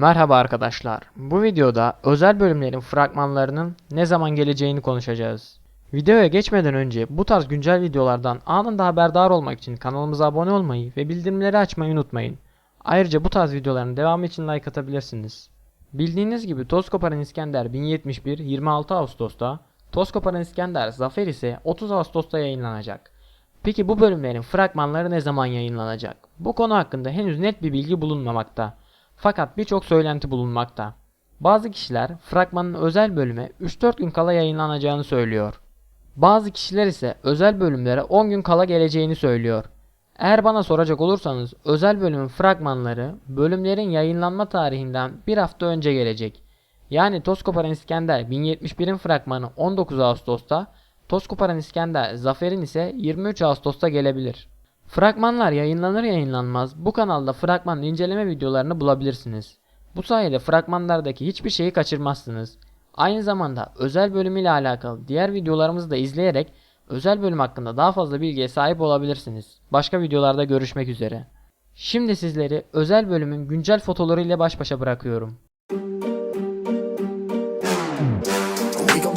Merhaba arkadaşlar. Bu videoda özel bölümlerin fragmanlarının ne zaman geleceğini konuşacağız. Videoya geçmeden önce bu tarz güncel videolardan anında haberdar olmak için kanalımıza abone olmayı ve bildirimleri açmayı unutmayın. Ayrıca bu tarz videoların devamı için like atabilirsiniz. Bildiğiniz gibi Toz İskender 1071 26 Ağustos'ta, Toz İskender Zafer ise 30 Ağustos'ta yayınlanacak. Peki bu bölümlerin fragmanları ne zaman yayınlanacak? Bu konu hakkında henüz net bir bilgi bulunmamakta. Fakat birçok söylenti bulunmakta. Bazı kişiler fragmanın özel bölüme 3-4 gün kala yayınlanacağını söylüyor. Bazı kişiler ise özel bölümlere 10 gün kala geleceğini söylüyor. Eğer bana soracak olursanız özel bölümün fragmanları bölümlerin yayınlanma tarihinden bir hafta önce gelecek. Yani Toz Koparan İskender 1071'in fragmanı 19 Ağustos'ta, Toz Koparan İskender Zafer'in ise 23 Ağustos'ta gelebilir. Fragmanlar yayınlanır yayınlanmaz bu kanalda fragman inceleme videolarını bulabilirsiniz. Bu sayede fragmanlardaki hiçbir şeyi kaçırmazsınız. Aynı zamanda özel bölümüyle alakalı diğer videolarımızı da izleyerek özel bölüm hakkında daha fazla bilgiye sahip olabilirsiniz. Başka videolarda görüşmek üzere. Şimdi sizleri özel bölümün güncel fotoları ile baş başa bırakıyorum.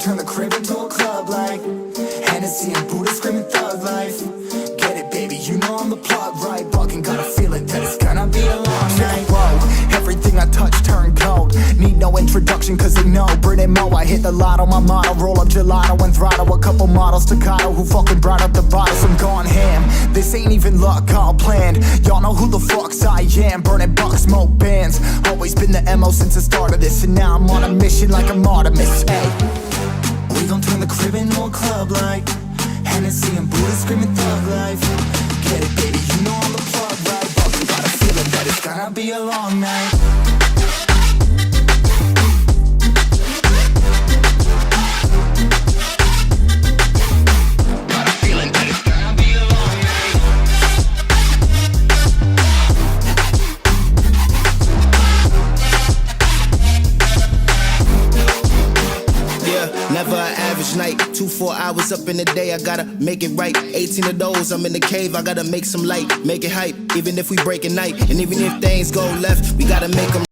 Turn the crib into a club like Hennessy and Buddha screaming thug life. The plug, right? Fucking got a feeling that it's gonna be a long night. Whoa, everything I touch turn cold. Need no introduction, cause they know Brit and Mo. I hit the lotto, my motto. Roll up gelato and throttle. A couple models, staccato, who fucking brought up the bottles. I'm gone ham. This ain't even luck, all planned. Y'all know who the fucks I am. Burning bucks, smoke bands. Always been the MO since the start of this. And now I'm on a mission like I'm Artemis. Hey. We gon' turn the crib into a club like Hennessy and Buddha screaming thug life. Get it, gonna be a long night. Never an average night. Two, four hours up in the day, I gotta make it right. 18 of those, I'm in the cave, I gotta make some light, make it hype. Even if we break a night, and even if things go left, we gotta make them.